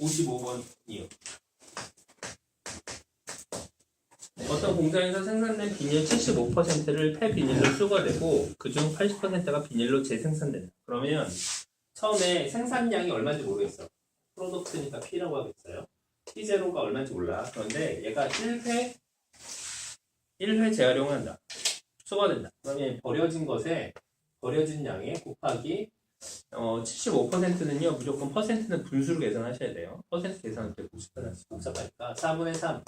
55번이요. 어떤 공장에서 생산된 비닐 75%를 폐비닐로 수거되고 그중 80%가 비닐로 재생산된다. 그러면 처음에 생산량이 얼마인지 모르겠어. 프로덕트니까 P라고 하겠어요. P0가 얼마인지 몰라. 그런데 얘가 1회 1회 재활용을 한다. 수거된다. 그러면 버려진 것에 버려진 양에 곱하기 어, 75%는요, 무조건 퍼센트는 분수로 계산하셔야 돼요. 퍼센트 계산은 되게 복잡하니까, 복잡하니까 4분의 3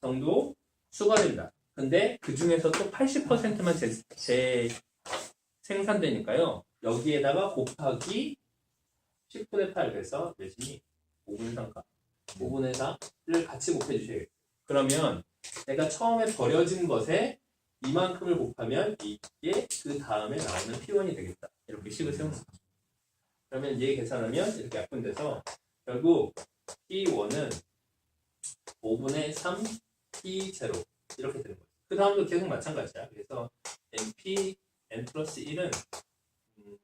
정도 수거된다. 근데 그 중에서 또 80%만 재, 재 생산되니까요. 여기에다가 곱하기 10분의 8 그래서 몇이니? 5분의 3가 5분의 4를 같이 곱해 주셔야겠어요. 그러면 내가 처음에 버려진 것에 이만큼을 곱하면 이게 그 다음에 나오는 P1이 되겠다. 이렇게 식을 세웠어요. 그러면 얘 계산하면 이렇게 약분돼서 결국 P1은 5분의 3 P0 이렇게 되는 거예요. 그 다음도 계속 마찬가지야. 그래서 NP N 플러스 1은 음,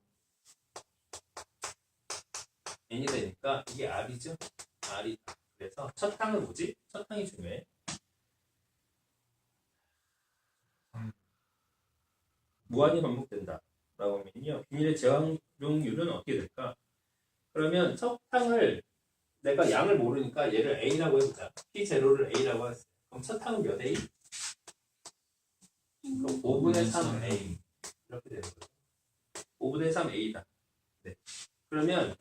N이 되니까 이게 R이죠. R이 그래서 첫 항은 뭐지? 첫 항이 중요해. 무한히 반복된다. 하면요. 비닐의 재활용률은 어떻게 될까? 그러면 첫 항을 내가 양을 모르니까 얘를 A라고 해보자. P0를 A라고 했어요. 그럼 첫 항은 몇 A? 그럼 5분의 3 A. 이렇게 되는 거죠. 5분의 3 A다. 네. 그러면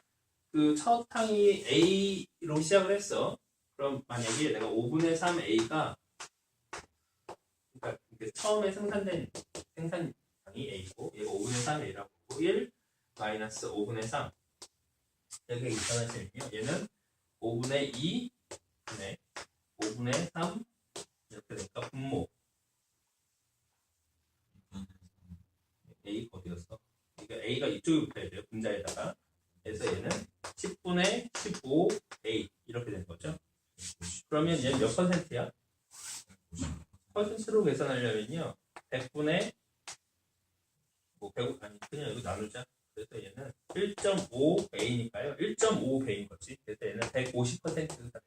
그 첫 항이 A로 시작을 했어. 그럼 만약에 내가 5분의 3 A가 그러니까 처음에 생산된 생산 이 A고 얘가 5분의 3 A라고 하고 1 마이너스 5분의 3 이렇게 계산하시면요. 얘는 5분의 2 분의 5분의 3 이렇게 되니까 분모. A 어디였어? 그러니까 A가 이쪽에 붙어야 돼요 분자에다가. 그래서 얘는 10분의 15 A 이렇게 되는 거죠. 그러면 얘는 몇 퍼센트야? 퍼센트로 계산하려면요 100분의 뭐 100, 아니 그냥 이거 나누자. 그래서 얘는 1.5배이니까요. 1.5배인 거지. 그래서 얘는 150%가 됩니다.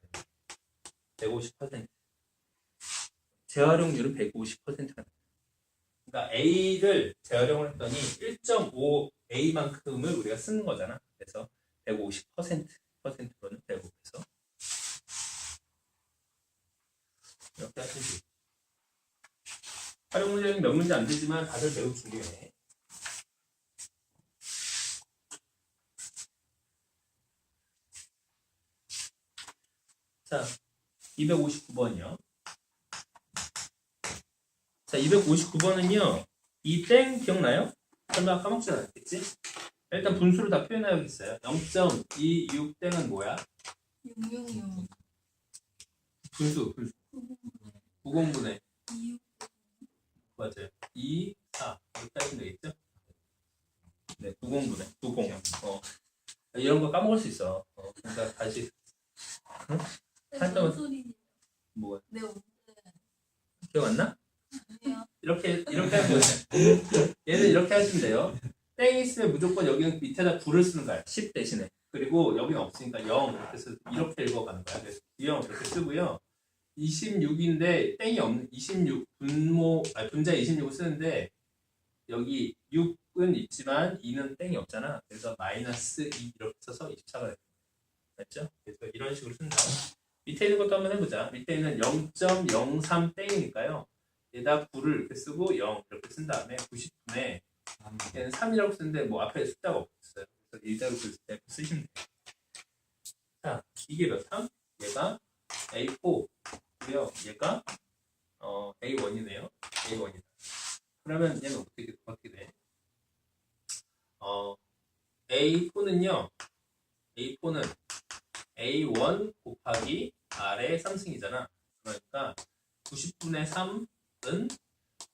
150%. 재활용률은 150%가 됩니다. 그러니까 A를 재활용을 했더니 1.5A만큼을 우리가 쓰는 거잖아. 그래서 150% 퍼센트로는 150에서 이렇게 하시면 돼요. 활용 문제는 몇 문제 안 되지만 다들 매우 중요해. 자, 259번이요. 자, 259번은요. 이 땡 기억나요? 설마 까먹지 않았겠지? 일단 분수를 다 표현해야겠어요. 0.26땡은 뭐야? 666 분수, 분수. 90분의 26 맞아요. 2, 4 이렇게 하시면 되겠죠? 네, 90분의 90. 어. 이런 거 까먹을 수 있어. 어, 그러니까 다시 살 짝만- 소리 뭐네 기억 안 나? 이렇게 이렇게 하면 돼요. 얘는 이렇게 하시면 돼요. 땡이 있으면 무조건 여기는 밑에다 9를 쓰는 거야. 10 대신에. 그리고 여기는 없으니까 0 이렇게 해서 이렇게 읽어가는 거야. 그래서 0 이렇게 쓰고요. 26인데 땡이 없는 26 분모 아니 분자 26을 쓰는데 여기 6은 있지만 2는 땡이 없잖아. 그래서 마이너스 2 이렇게 써서 24가 됩니다. 맞죠? 그래서 이런 식으로 쓴다. 밑에 있는 것도 한번 해보자. 밑에 있는 0.03 땡이니까요. 얘다 9를 이렇게 쓰고 0 이렇게 쓴 다음에 90분에 얘는 3이라고 쓰는데 뭐 앞에 숫자가 없어요. 그래서 일자로 쓰시면 돼요. 자, 이게 몇 항? 얘가 A4고요. 얘가 어, A1이네요. A1이다. 그러면 얘는 어떻게 어떻게 돼? 어, A4는요. A4는 A1 곱하기 R의 3승이잖아. 그러니까 90분의 3은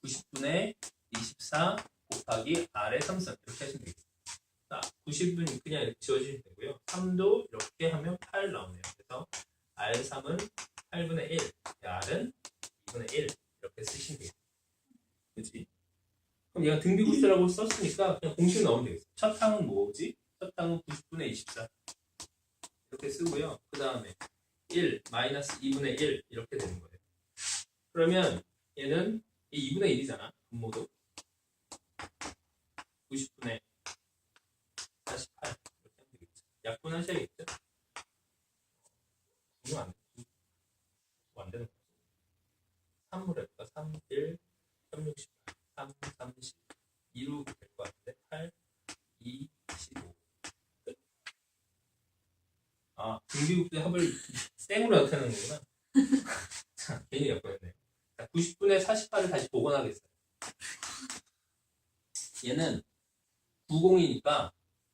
90분의 24 곱하기 R의 3승 이렇게 하시면 되겠습니다. 자, 90은 그냥 이렇게 지워주시면 되고요. 3도 이렇게 하면 8 나오네요. 그래서 R3은 8분의 1, R은 2분의 1 이렇게 쓰시면 되겠습니다. 그치? 그럼 얘가 등비구수라고 썼으니까 그냥 공식 넣으면 되겠어. 첫 항은 뭐지? 첫 항은 90분의 24 이렇게 쓰고요. 그 다음에 1 마이너스 2분의 1 이렇게 되는 거예요. 그러면 얘는 이 2분의 1이잖아. 분모도 90분의 48 이렇게 하면 되겠죠. 약분하셔야겠죠. 이거 안, 안 되는 거 3을 해볼까? 3, 1, 3, 68, 3, 30, 2로 될 것 같은데 8, 2, 15 끝. 아, 등비국대 합을 땡으로 나타내는 거구나. 자, 괜히 엮어였네. 자, 90분의 48을 다시 복원하겠어요. 얘는 90이니까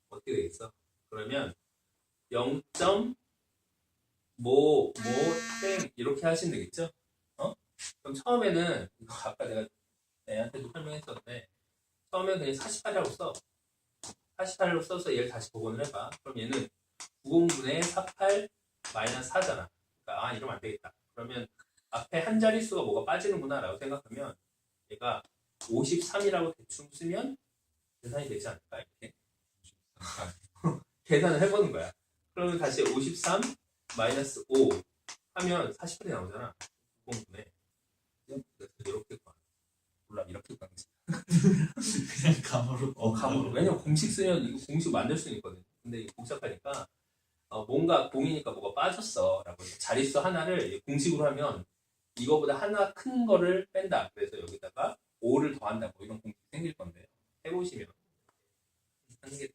어떻게 되겠어? 그러면 0. 뭐, 뭐, 땡, 이렇게 하시면 되겠죠? 어? 그럼 처음에는, 이거 아까 내가 애한테도 설명했었는데, 처음에 그냥 48이라고 써. 48로 써서 얘를 다시 복원을 해봐. 그럼 얘는 90분의 48 마이너스 4잖아. 그러니까, 아, 이러면 안 되겠다. 그러면 앞에 한 자릿수가 뭐가 빠지는구나 라고 생각하면 얘가 53이라고 대충 쓰면 계산이 되지 않을까, 이렇게. 계산을 해보는 거야. 그러면 다시 53 마이너스 5 하면 48이 나오잖아. 90분에. 그래서 이렇게 가. 몰라, 이렇게 가는 그냥 감으로. 어, 감으로. 왜냐면 공식 쓰면 이거 공식 만들 수 있거든. 근데 이거 복잡하니까 어, 뭔가 공이니까 뭐가 빠졌어. 라고 자릿수 하나를 공식으로 하면 이거보다 하나 큰 거를 뺀다. 그래서 여기다가 5를 더한다고 이런 공식 생길 건데 해보시면 하는 게